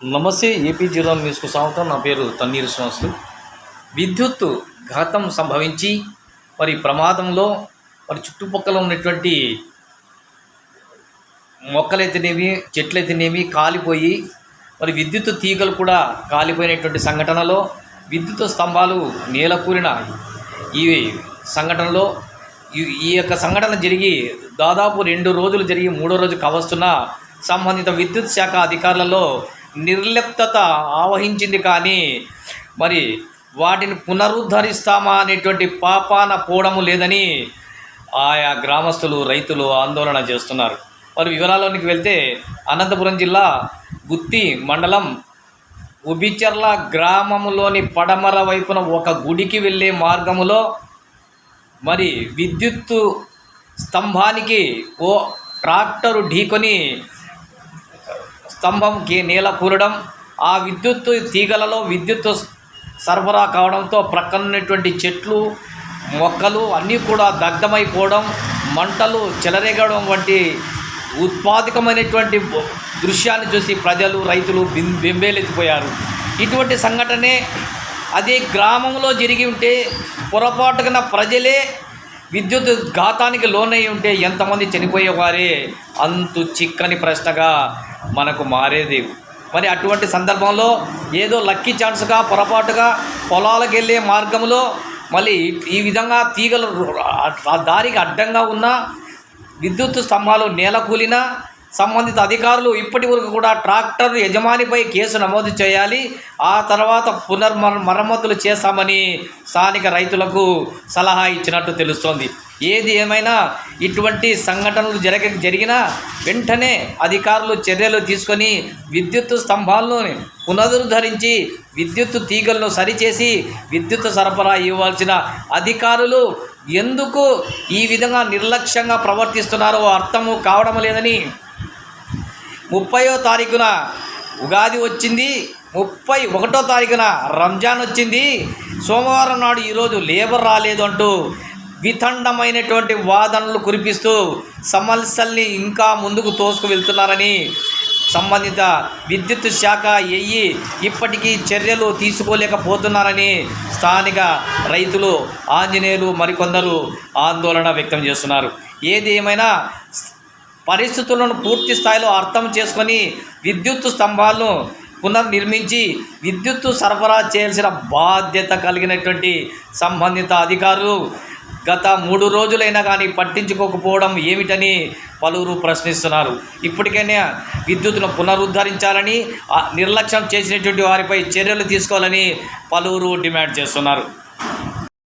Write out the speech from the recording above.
నమస్తే ఏపీ జిల్లా న్యూస్కు స్వాగతం. నా పేరు తన్నీరు శ్రీనివాసులు. విద్యుత్ ఘాతం సంభవించి మరి ప్రమాదంలో మరి చుట్టుపక్కల ఉన్నటువంటి మొక్కలైతేనేమి చెట్లయితేనేమి కాలిపోయి మరి విద్యుత్ తీగలు కూడా కాలిపోయినటువంటి సంఘటనలో విద్యుత్ స్తంభాలు నేలకూలిన ఈ సంఘటనలో ఈ- ఈ యొక్క సంఘటన జరిగి దాదాపు రెండు రోజులు జరిగి మూడో రోజు కావస్తున్న సంబంధిత విద్యుత్ శాఖ అధికారులలో నిర్లిప్తత ఆవహించింది కానీ మరి వాటిని పునరుద్ధరిస్తామా అనేటువంటి పాపాన పోవడము లేదని ఆయా గ్రామస్తులు రైతులు ఆందోళన చేస్తున్నారు. మరి వివరాల్లోనికి వెళ్తే అనంతపురం జిల్లా గుత్తి మండలం ఉబిచర్ల గ్రామంలోని పడమర వైపున ఒక గుడికి వెళ్ళే మార్గములో మరి విద్యుత్తు స్తంభానికి ఓ ట్రాక్టరు ఢీకొని స్తంభంకి నేల కూలడం ఆ విద్యుత్ తీగలలో విద్యుత్ సరఫరా కావడంతో ప్రక్కన ఉన్నటువంటి చెట్లు మొక్కలు అన్నీ కూడా దగ్ధమైపోవడం మంటలు చెలరేగడం వంటి ఉత్పాదకమైనటువంటి దృశ్యాన్ని చూసి ప్రజలు రైతులు బిం బెంబేలెత్తిపోయారు. ఇటువంటి సంఘటనే అదే గ్రామంలో జరిగి ఉంటే పొరపాటున ప్రజలే విద్యుత్ ఘాతానికి లోనై ఉంటే ఎంతమంది చనిపోయేవారే అంతు చిక్కని ప్రశ్నగా మనకు మారేది. మరి అటువంటి సందర్భంలో ఏదో లక్కీ ఛాన్స్గా పొరపాటుగా పొలాలకు వెళ్ళే మార్గంలో మళ్ళీ ఈ విధంగా తీగలు ఆ దారికి అడ్డంగా ఉన్న విద్యుత్ స్తంభాలు నేల కూలినా సంబంధిత అధికారులు ఇప్పటి వరకు కూడా ట్రాక్టర్ యజమానిపై కేసు నమోదు చేయాలి. ఆ తర్వాత పునర్మర మరమ్మతులు చేస్తామని స్థానిక రైతులకు సలహా ఇచ్చినట్టు తెలుస్తోంది. ఏది ఏమైనా ఇటువంటి సంఘటనలు జరగ జరిగినా వెంటనే అధికారులు చర్యలు తీసుకొని విద్యుత్ స్తంభాలను పునరుద్ధరించి విద్యుత్ తీగలను సరిచేసి విద్యుత్ సరఫరా ఇవ్వాల్సిన అధికారులు ఎందుకు ఈ విధంగా నిర్లక్ష్యంగా ప్రవర్తిస్తున్నారో అర్థము కావడం లేదని ముప్పయో తారీఖున ఉగాది వచ్చింది. ముప్పై ఒకటో తారీఖున రంజాన్ వచ్చింది. సోమవారం నాడు ఈరోజు లేబర్ రాలేదు అంటూ వితండమైనటువంటి వాదనలు కురిపిస్తూ సమస్యల్ని ఇంకా ముందుకు తోసుకు వెళ్తున్నారని సంబంధిత విద్యుత్ శాఖ ఎయ్యి ఇప్పటికీ చర్యలు తీసుకోలేకపోతున్నారని స్థానిక రైతులు ఆంజనేయులు మరికొందరు ఆందోళన వ్యక్తం చేస్తున్నారు. ఏది ఏమైనా పరిస్థితులను పూర్తి స్థాయిలో అర్థం చేసుకొని విద్యుత్ స్తంభాలను పునర్నిర్మించి విద్యుత్తు సరఫరా చేయాల్సిన బాధ్యత కలిగినటువంటి సంబంధిత అధికారులు గత మూడు రోజులైనా కానీ పట్టించుకోకపోవడం ఏమిటని పలువురు ప్రశ్నిస్తున్నారు. ఇప్పటికైనా విద్యుత్ను పునరుద్ధరించాలని ఆ నిర్లక్ష్యం చేసినటువంటి వారిపై చర్యలు తీసుకోవాలని పలువురు డిమాండ్ చేస్తున్నారు.